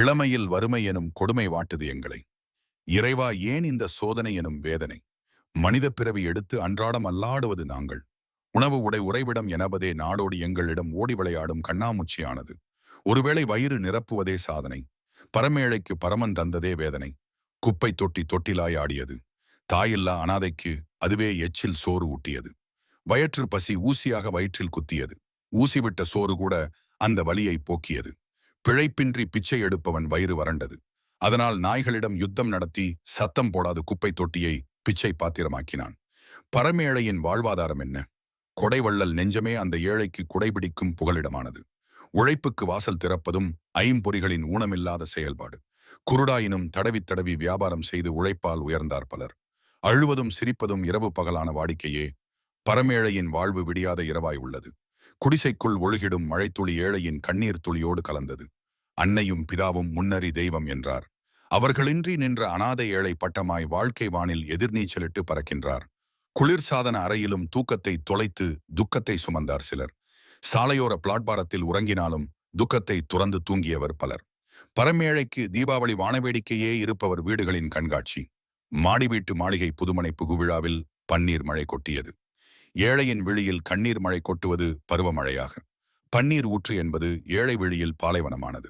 இளமையில் வறுமை எனும் கொடுமை வாட்டுது எங்களை. இறைவா ஏன் இந்த சோதனை எனும் வேதனை? மனித பிறவி எடுத்து அன்றாடம் அல்லாடுவது நாங்கள். உணவு உடை உறைவிடம் எனபதே நாடோடி எங்களிடம் ஓடி விளையாடும் கண்ணாமூச்சியானது. ஒருவேளை வயிறு நிரப்புவதே சாதனை. பரமேழைக்கு பரமன் தந்ததே வேதனை. குப்பை தொட்டி தொட்டிலாய் ஆடியது. தாயில்லா அனாதைக்கு அதுவே எச்சில் சோறு ஊட்டியது. வயிற்று பசி ஊசியாக வயிற்றில் குத்தியது. ஊசிவிட்ட சோறு கூட அந்த வலியை போக்கியது. பிழைப்பின்றி பிச்சை எடுப்பவன் வயிறு வறண்டது. அதனால் நாய்களிடம் யுத்தம் நடத்தி சத்தம் போடாத குப்பை தொட்டியை பிச்சை பாத்திரமாக்கினான். பரமேழையின் வாழ்வாதாரம் என்ன? கொடைவள்ளல் நெஞ்சமே அந்த ஏழைக்கு குடைபிடிக்கும் புகலிடமானது. உழைப்புக்கு வாசல் திறப்பதும் ஐம்பொறிகளின் ஊனமில்லாத செயல்பாடு. குருடாயினும் தடவி தடவி வியாபாரம் செய்து உழைப்பால் உயர்ந்தார் பலர். அழுவதும் சிரிப்பதும் இரவு பகலான வாடிக்கையே பரமேழையின் வாழ்வு விடியாத இரவாய் உள்ளது. குடிசைக்குள் ஒழுகிடும் மழைத்துளி ஏழையின் கண்ணீர் துளியோடு கலந்தது. அன்னையும் பிதாவும் முன்னறி தெய்வம் என்றார். அவர்களின்றி நின்ற அனாதை ஏழை பட்டமாய் வாழ்க்கை வானில் எதிர்நீச்சலிட்டு பறக்கின்றார். குளிர்சாதன அறையிலும் தூக்கத்தை தொலைத்து துக்கத்தை சுமந்தார் சிலர். சாலையோர பிளாட்பாரத்தில் உறங்கினாலும் துக்கத்தை துறந்து தூங்கியவர் பலர். பரமேழைக்கு தீபாவளி வானவேடிக்கையே இருப்பவர் வீடுகளின் கண்காட்சி. மாடி வீட்டு மாளிகை புதுமனை புகுவிழாவில் பன்னீர் மழை கொட்டியது. ஏழையின் விழியில் கண்ணீர் மழை கொட்டுவது பருவமழையாக. பன்னீர் ஊற்று என்பது ஏழை விழியில் பாலைவனமானது.